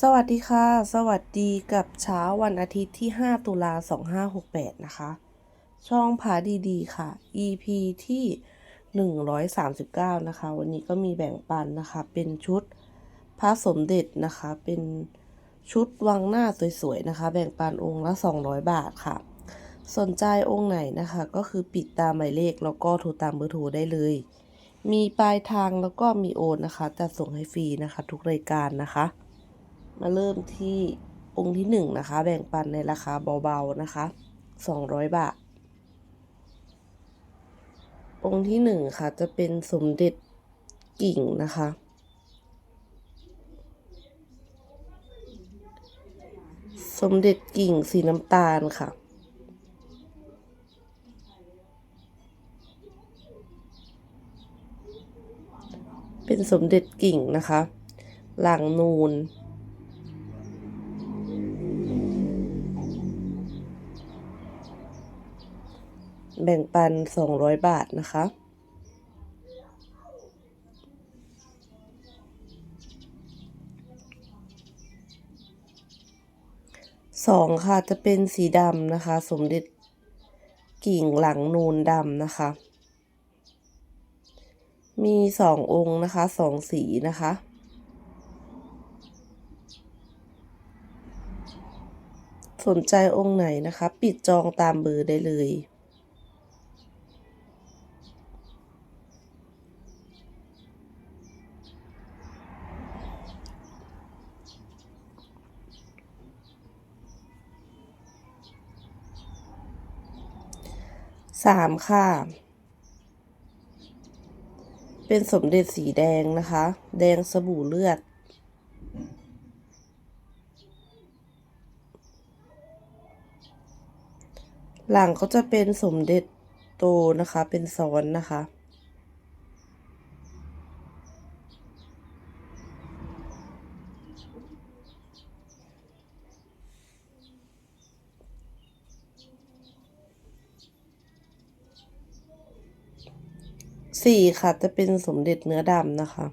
สวัสดีค่ะ สวัสดีกับเช้าวันอาทิตย์ที่ 5 ตุลา 2568 นะคะ ช่องพาดีๆ ค่ะ EP ที่ 139 นะคะ วันนี้ก็มีแบ่งปันนะคะ เป็นชุดพระสมเด็จนะคะ เป็นชุดวังหน้าสวยๆ นะคะ แบ่งปันองค์ละ 200 บาทค่ะ สนใจองค์ไหนนะคะ ก็คือปิดตามหมายเลขแล้วก็โทรตามเบอร์โทรได้เลย มีปลายทางแล้วก็มีโอนนะคะ จัดส่งให้ฟรีนะคะ ทุกรายการนะคะ มาเริ่มที่องค์ที่หนึ่งนะคะ แบ่งปันในราคาเบาๆนะคะสองร้อยบาท องค์ที่หนึ่งค่ะ จะเป็นสมเด็จกิ่งนะคะ สมเด็จกิ่งสีน้ำตาลค่ะเป็นสมเด็จกิ่งนะคะ หลังนูน แบ่งปัน 200 บาทนะคะ สองค่ะจะเป็นสีดำนะคะ สมเด็จกิ่งหลังนูนดำนะคะ มีสององค์นะคะสองสีนะคะสนใจองค์ไหนนะคะ ปิดจองตามเบอร์ได้เลย สามค่ะ เป็นสมเด็จสีแดงนะคะ แดงสบู่เลือด หลังก็จะเป็นสมเด็จโตนะคะ เป็นซ้อนนะคะ สี่ค่ะจะเป็นสมเด็จเนื้อดำนะคะ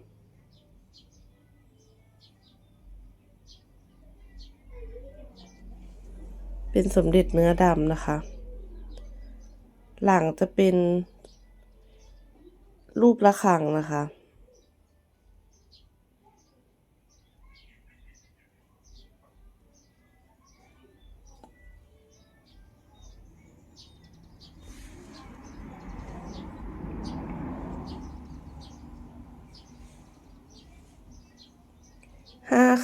เป็นสมเด็จเนื้อดำนะคะ หลังจะเป็นรูประฆังนะคะ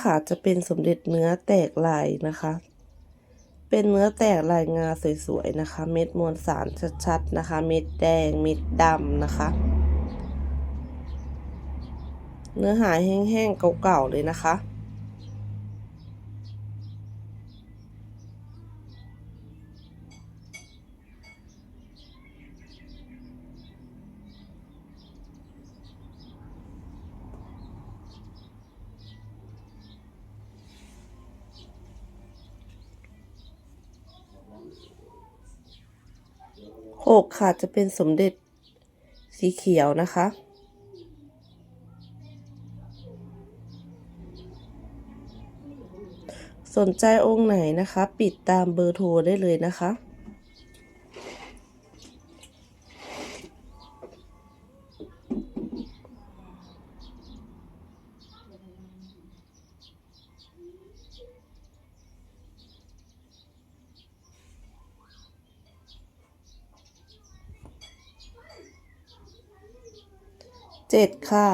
ค่ะจะเป็นสมเด็จเนื้อแตกลายนะคะ เป็นเนื้อแตกลายงาสวยๆนะคะ เม็ดมวลสารชัดๆนะคะ เม็ดแดง เม็ดดำนะคะ เนื้อหาแห้งๆเก่าๆเลยนะคะ หกค่ะจะเป็นสมเด็จสีเขียวนะคะสนใจองค์ไหนนะคะ ปิดตามเบอร์โทรได้เลยนะคะ เจ็ดค่ะ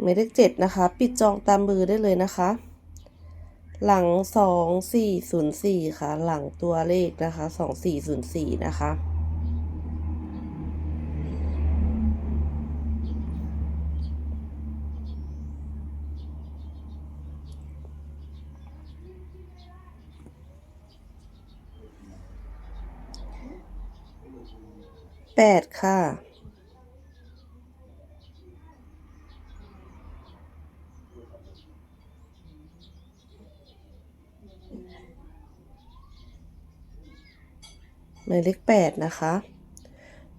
หมายเลขเจ็ดนะคะ ปิดจองตามเบอร์ได้เลยนะคะ หลังสองสี่ศูนย์สี่ค่ะ หลังตัวเลขนะคะสองสี่ศูนย์สี่นะคะ แปดค่ะ หมายเลขแปดนะคะ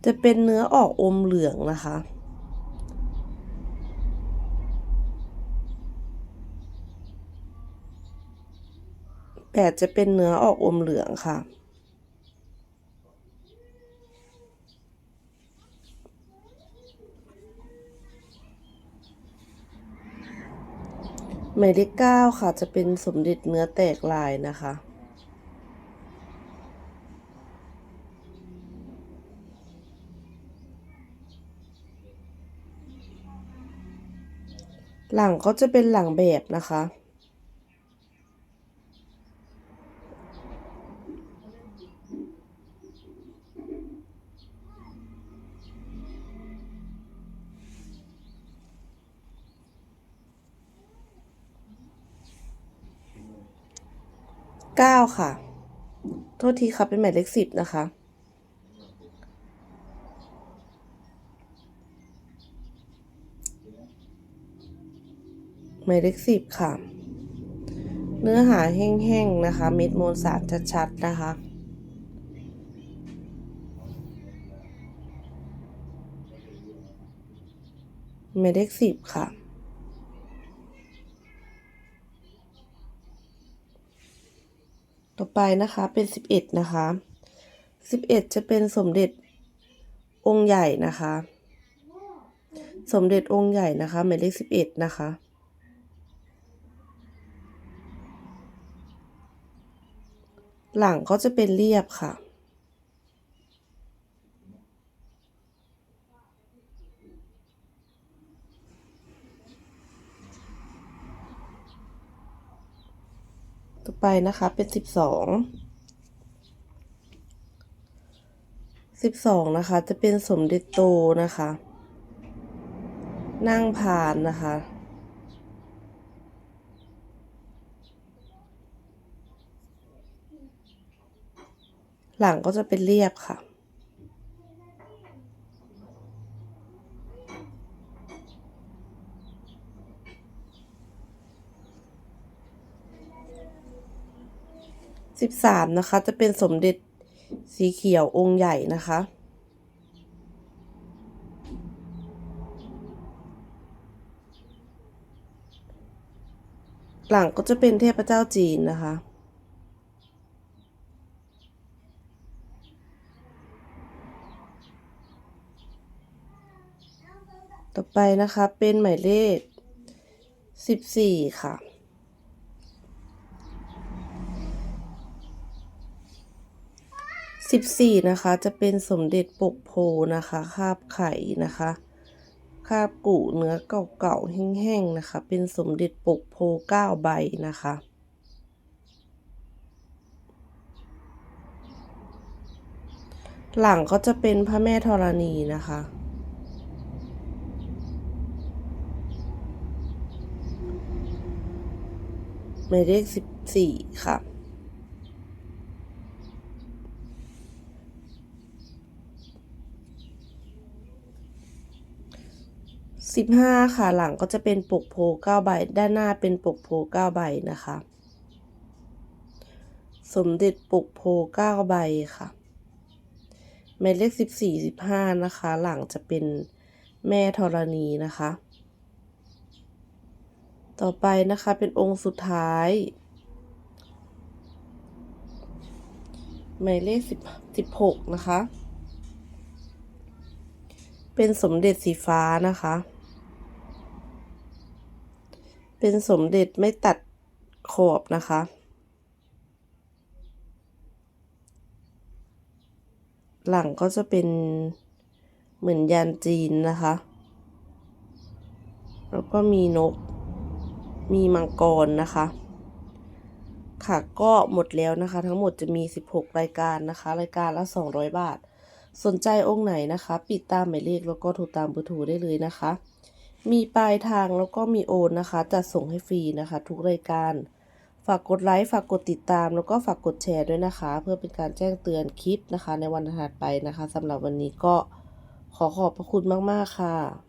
จะเป็นเนื้อออกอมเหลืองนะคะแปดจะเป็นเนื้อออกอมเหลืองค่ะ หมายเลขเก้าค่ะจะเป็นสมเด็จเนื้อแตกลายนะคะ หลังก็จะเป็นหลังแบบนะคะ เก้าค่ะ โทษทีค่ะเป็นหมายเลขสิบนะคะ หมายเลขสิบค่ะ เนื้อหาแห้งๆนะคะ เม็ดมวลสารชัดๆนะคะหมายเลขสิบค่ะ ต่อไปนะคะเป็นสิบเอ็ดนะคะสิบเอ็ดจะเป็นสมเด็จองค์ใหญ่นะคะ สมเด็จองค์ใหญ่นะคะหมายเลขสิบเอ็ดนะคะหลังก็จะเป็นเรียบค่ะ ต่อไปนะคะเป็นสิบสองสิบสองนะคะ จะเป็นสมเด็จโตนะคะ นั่งผ่านนะคะหลังก็จะเป็นเรียบค่ะ สิบสามนะคะ จะเป็นสมเด็จสีเขียวองค์ใหญ่นะคะ หลังก็จะเป็นเทพเจ้าจีนนะคะต่อไปนะคะเป็นหมายเลขสิบสี่ค่ะ สิบสี่นะคะ จะเป็นสมเด็จปกโพนะคะคาบไข่นะคะคาบกุเนื้อเก่าๆแห้งๆนะคะ เป็นสมเด็จปกโพเก้าใบนะคะหลังก็จะเป็นพระแม่ธรณีนะคะ หมายเลขสิบสี่ค่ะ สิบห้าค่ะ หลังก็จะเป็นปกโพเก้าใบ ด้านหน้าเป็นปกโพเก้าใบนะคะ สมเด็จปกโพเก้าใบค่ะหมายเลขสิบสี่สิบห้านะคะ หลังจะเป็นแม่ธรณีนะคะ ต่อไปนะคะเป็นองค์สุดท้ายหมายเลขสิบสิบหกนะคะ เป็นสมเด็จสีฟ้านะคะ เป็นสมเด็จไม่ตัดขอบนะคะ หลังก็จะเป็นเหมือนยานจีนนะคะ แล้วก็มีนก มีมังกรนะคะ ค่ะก็หมดแล้วนะคะ ทั้งหมดจะมี 16 รายการนะคะ รายการละ 200 บาท สนใจองค์ไหนนะคะ ปิดตามหมายเลขแล้วก็โทรตามเบอร์โทรได้เลยนะคะ มีปลายทางแล้วก็มีโอนนะคะ จัดส่งให้ฟรีนะคะ ทุกรายการ ฝากกดไลค์ ฝากกดติดตาม แล้วก็ฝากกดแชร์ด้วยนะคะ เพื่อเป็นการแจ้งเตือนคลิปนะคะ ในวันถัดไปนะคะสำหรับวันนี้ก็ขอขอบพระคุณมาก ๆ ค่ะ